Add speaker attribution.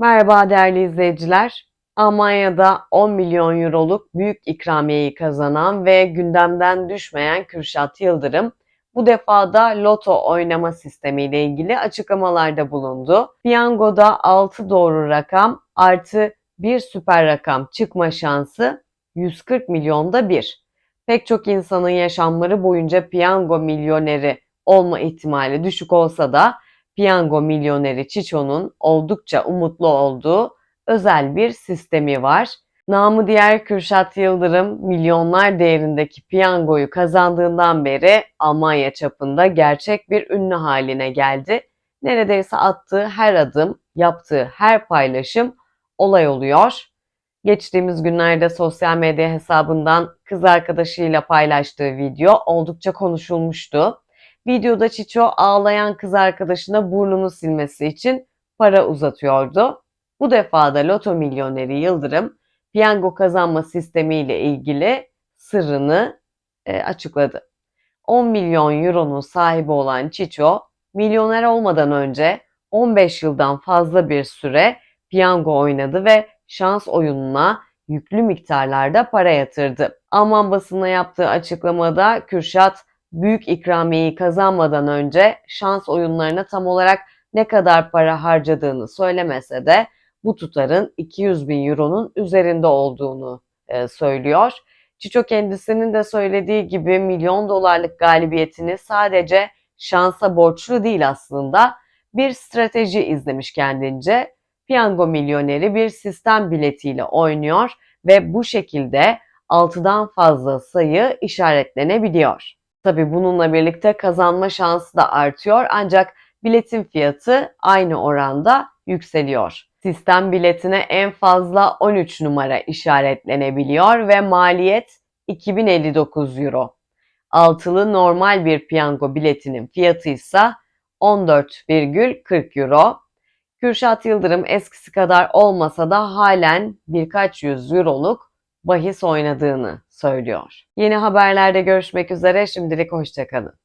Speaker 1: Merhaba değerli izleyiciler. Almanya'da 10 milyon euroluk büyük ikramiyeyi kazanan ve gündemden düşmeyen Kürşat Yıldırım bu defa da loto oynama sistemiyle ilgili açıklamalarda bulundu. Piyangoda 6 doğru rakam artı bir süper rakam çıkma şansı 140 milyonda bir. Pek çok insanın yaşamları boyunca piyango milyoneri olma ihtimali düşük olsa da piyango milyoneri Çiço'nun oldukça umutlu olduğu özel bir sistemi var. Namı diğer Kürşat Yıldırım milyonlar değerindeki piyangoyu kazandığından beri Almanya çapında gerçek bir ünlü haline geldi. Neredeyse attığı her adım, yaptığı her paylaşım olay oluyor. Geçtiğimiz günlerde sosyal medya hesabından kız arkadaşıyla paylaştığı video oldukça konuşulmuştu. Videoda Çiço ağlayan kız arkadaşına burnunu silmesi için para uzatıyordu. Bu defa da Loto milyoneri Yıldırım piyango kazanma sistemiyle ilgili sırrını e, açıkladı. 10 milyon euronun sahibi olan Çiço, milyoner olmadan önce 15 yıldan fazla bir süre piyango oynadı ve şans oyununa yüklü miktarlarda para yatırdı. Alman basına yaptığı açıklamada Kürşat büyük ikramiyeyi kazanmadan önce şans oyunlarına tam olarak ne kadar para harcadığını söylemese de bu tutarın 200 bin euronun üzerinde olduğunu e, söylüyor. Çiço kendisinin de söylediği gibi milyon dolarlık galibiyetini sadece şansa borçlu değil aslında bir strateji izlemiş kendince. Piyango milyoneri bir sistem biletiyle oynuyor ve bu şekilde 6'dan fazla sayı işaretlenebiliyor. Tabi bununla birlikte kazanma şansı da artıyor ancak biletin fiyatı aynı oranda yükseliyor. Sistem biletine en fazla 13 numara işaretlenebiliyor ve maliyet 2059 euro. Altılı normal bir piyango biletinin fiyatı ise 14,40 euro. Kürşat Yıldırım eskisi kadar olmasa da halen birkaç yüz euroluk bahis oynadığını söylüyor. Yeni haberlerde görüşmek üzere şimdilik hoşçakalın.